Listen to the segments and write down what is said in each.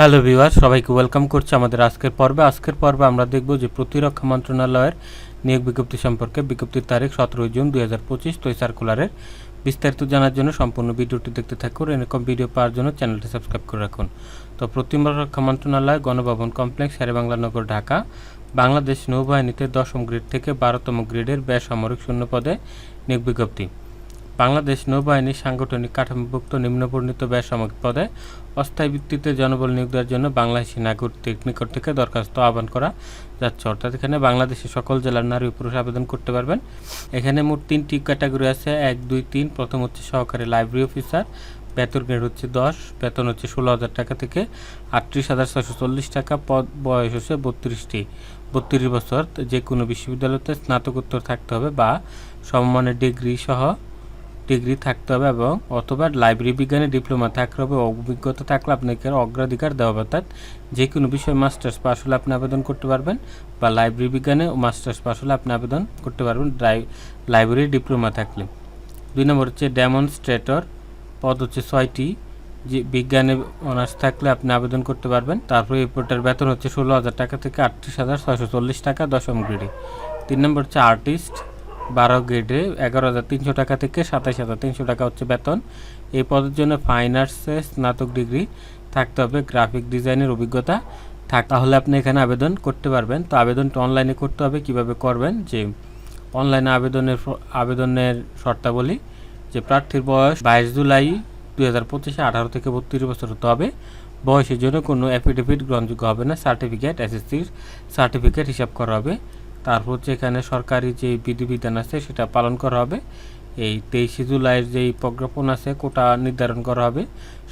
Hello viewer সবাইকে welcome করছি আমাদের আজকের পর্বে। আজকের পর্বে আমরা দেখব যে প্রতিরক্ষা মন্ত্রণালয়ের নিয়োগ বিজ্ঞপ্তি সম্পর্কে। বিজ্ঞপ্তির তারিখ সতেরোই জুন দুই হাজার পঁচিশ, তো এই সার্কুলারের বিস্তারিত জানার জন্য সম্পূর্ণ ভিডিওটি দেখতে থাকুন। এরকম ভিডিও পাওয়ার জন্য চ্যানেলটি সাবস্ক্রাইব করে রাখুন। তো প্রতিরক্ষা মন্ত্রণালয় গণভবন কমপ্লেক্স শেরেবাংলা নগর, ঢাকা, বাংলাদেশ নৌবাহিনীতে দশম গ্রেড থেকে বারোতম গ্রেডের বেসামরিক শূন্য পদে নিয়োগ বিজ্ঞপ্তি। বাংলাদেশ নৌবাহিনীর সাংগঠনিক কাঠামোভুক্ত নিম্নবর্ণিত বেসামরিক পদে অস্থায়ী ভিত্তিতে জনবল নিয়োগ দেওয়ার জন্য বাংলাদেশি নাগরিক নিকট থেকে দরখাস্ত আহ্বান করা যাচ্ছে। অর্থাৎ এখানে বাংলাদেশের সকল জেলার নারী পুরুষ আবেদন করতে পারবেন। এখানে মোট তিনটি ক্যাটাগরি আছে, এক, দুই, তিন। প্রথম হচ্ছে সহকারী লাইব্রেরি অফিসার, বেতন গ্রেড হচ্ছে দশ, বেতন হচ্ছে ষোলো হাজার টাকা থেকে আটত্রিশ হাজার ছয়শো চল্লিশ টাকা। পদ বয়স হচ্ছে বত্রিশটি। বত্রিশ বছর যে কোনো বিশ্ববিদ্যালয়তে স্নাতকোত্তর থাকতে হবে বা সমমানের ডিগ্রি সহ ডিগ্রি থাকতে হবে এবং অথবা লাইব্রেরি বিজ্ঞানে ডিপ্লোমা থাকতে হবে, অভিজ্ঞতা থাকলে আপনাকে অগ্রাধিকার দেওয়া হবে, অর্থাৎ যে কোনো বিষয়ে মাস্টার্স পাস হলে আপনি আবেদন করতে পারবেন বা লাইব্রেরি বিজ্ঞানে মাস্টার্স পাস হলে আপনি আবেদন করতে পারবেন লাইব্রেরি ডিপ্লোমা থাকলে। দুই নম্বর হচ্ছে ডেমনস্ট্রেটর পদ হচ্ছে ছয়টি, যে বিজ্ঞানে অনার্স থাকলে আপনি আবেদন করতে পারবেন। তারপরে এই বেতন হচ্ছে ষোলো হাজার টাকা থেকে আটত্রিশ হাজার ছয়শো চল্লিশ টাকা দশম গ্রেডে। তিন নম্বর হচ্ছে আর্টিস্ট বারো গ্রেডে এগারো হাজার তিনশো টাকা থেকে সাতাশ হাজার তিনশো টাকা হচ্ছে বেতন। এই পদের জন্য ফাইন আর্টসে স্নাতক ডিগ্রি থাকতে হবে, গ্রাফিক ডিজাইনের অভিজ্ঞতা থাক তাহলে আপনি এখানে আবেদন করতে পারবেন। তো আবেদনটা অনলাইনে করতে হবে, কীভাবে করবেন? যে অনলাইনে আবেদনের আবেদনের শর্তাবলী, যে প্রার্থীর বয়স বাইশ জুলাই দু হাজার পঁচিশে আঠারো থেকে বত্রিশ বছর হতে হবে। বয়সের জন্য কোনো অ্যাফিডেভিট গ্রহণযোগ্য হবে না সার্টিফিকেট এসএসসির সার্টিফিকেট হিসাব করা হবে। তারপর এখানে সরকারি যে বিধিবিধান আছে সেটা পালন করা হবে। এই তেইশে জুলাইয়ের যেই প্রজ্ঞাপন আছে, কোটা নির্ধারণ করা হবে,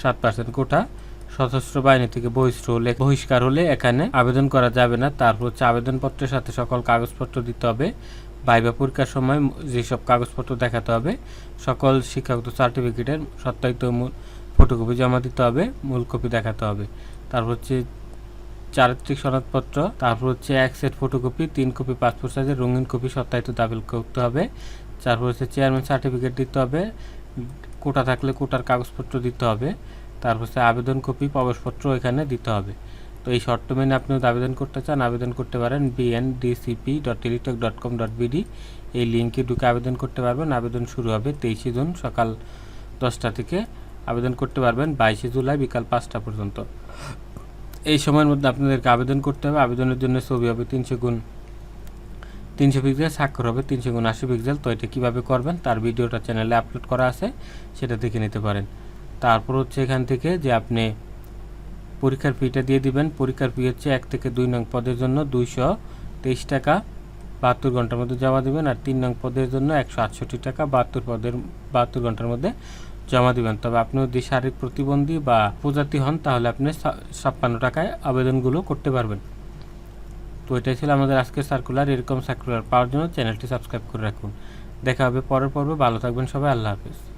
সাত পার্সেন্ট কোটা। সশস্ত্র বাহিনী থেকে বহিষ্ঠ হলে, বহিষ্কার হলে এখানে আবেদন করা যাবে না। তারপর হচ্ছে আবেদনপত্রের সাথে সকল কাগজপত্র দিতে হবে। ভাইবা পরীক্ষার সময় যেসব কাগজপত্র দেখাতে হবে, সকল শিক্ষাগত সার্টিফিকেটের সত্যায়িত ফটোকপি জমা দিতে হবে, মূল কপি দেখাতে হবে। তারপর হচ্ছে চারিত্রিক সনদপত্র, তারপর হচ্ছে এক সেট ফটোকপি তিন কপি পাসপোর্ট সাইজের রঙিন কপি সত্যায়িত দাবি করতে হবে। তারপর হচ্ছে চেয়ারম্যান সার্টিফিকেট দিতে হবে, কোটা থাকলে কোটার কাগজপত্র দিতে হবে। তারপর হচ্ছে আবেদন কপি প্রবেশপত্র এখানে দিতে হবে। তো এই শর্ত মেনে আপনি আবেদন করতে চান, আবেদন করতে পারেন BNDCP dot Teletalk dot com dot BD এই লিঙ্কে ঢুকে আবেদন করতে পারবেন। আবেদন শুরু হবে তেইশে জুন সকাল দশটা থেকে। আবেদন করতে পারবেন বাইশে জুলাই বিকাল পাঁচটা পর্যন্ত। এই সময়ের মধ্যে আপনাদেরকে আবেদন করতে হবে। আবেদনের জন্য ছবি হবে তিনশো গুণ, তিনশো পিক্সেল স্বাক্ষর হবে তিনশো গুণ আশি পিক্সেল তো এটা কীভাবে করবেন তার ভিডিওটা চ্যানেলে আপলোড করা আছে, সেটা দেখে নিতে পারেন। তারপর হচ্ছে এখান থেকে যে আপনি পরীক্ষার ফিটা দিয়ে দিবেন। পরীক্ষার ফি হচ্ছে এক থেকে দুই নং পদের জন্য দুইশো তেইশ টাকা, বাহাত্তর ঘণ্টার মধ্যে জমা দিবেন। আর তিন নং পদের জন্য একশো আটষট্টি টাকা, বাহাত্তর পদের, বাহাত্তর ঘণ্টার মধ্যে জমা দিবেন। তবে আপনি যদি শারীরিক প্রতিবন্ধী বা প্রজাতি হন, তাহলে আপনি ছাপ্পান্ন টাকায় আবেদনগুলো করতে পারবেন। তো এটাই ছিল আমাদের আজকের সার্কুলার এরকম সার্কুলার পাওয়ার জন্য চ্যানেলটি সাবস্ক্রাইব করে রাখুন। দেখা হবে পরের পর্বে। ভালো থাকবেন সবাই। আল্লাহ হাফিজ।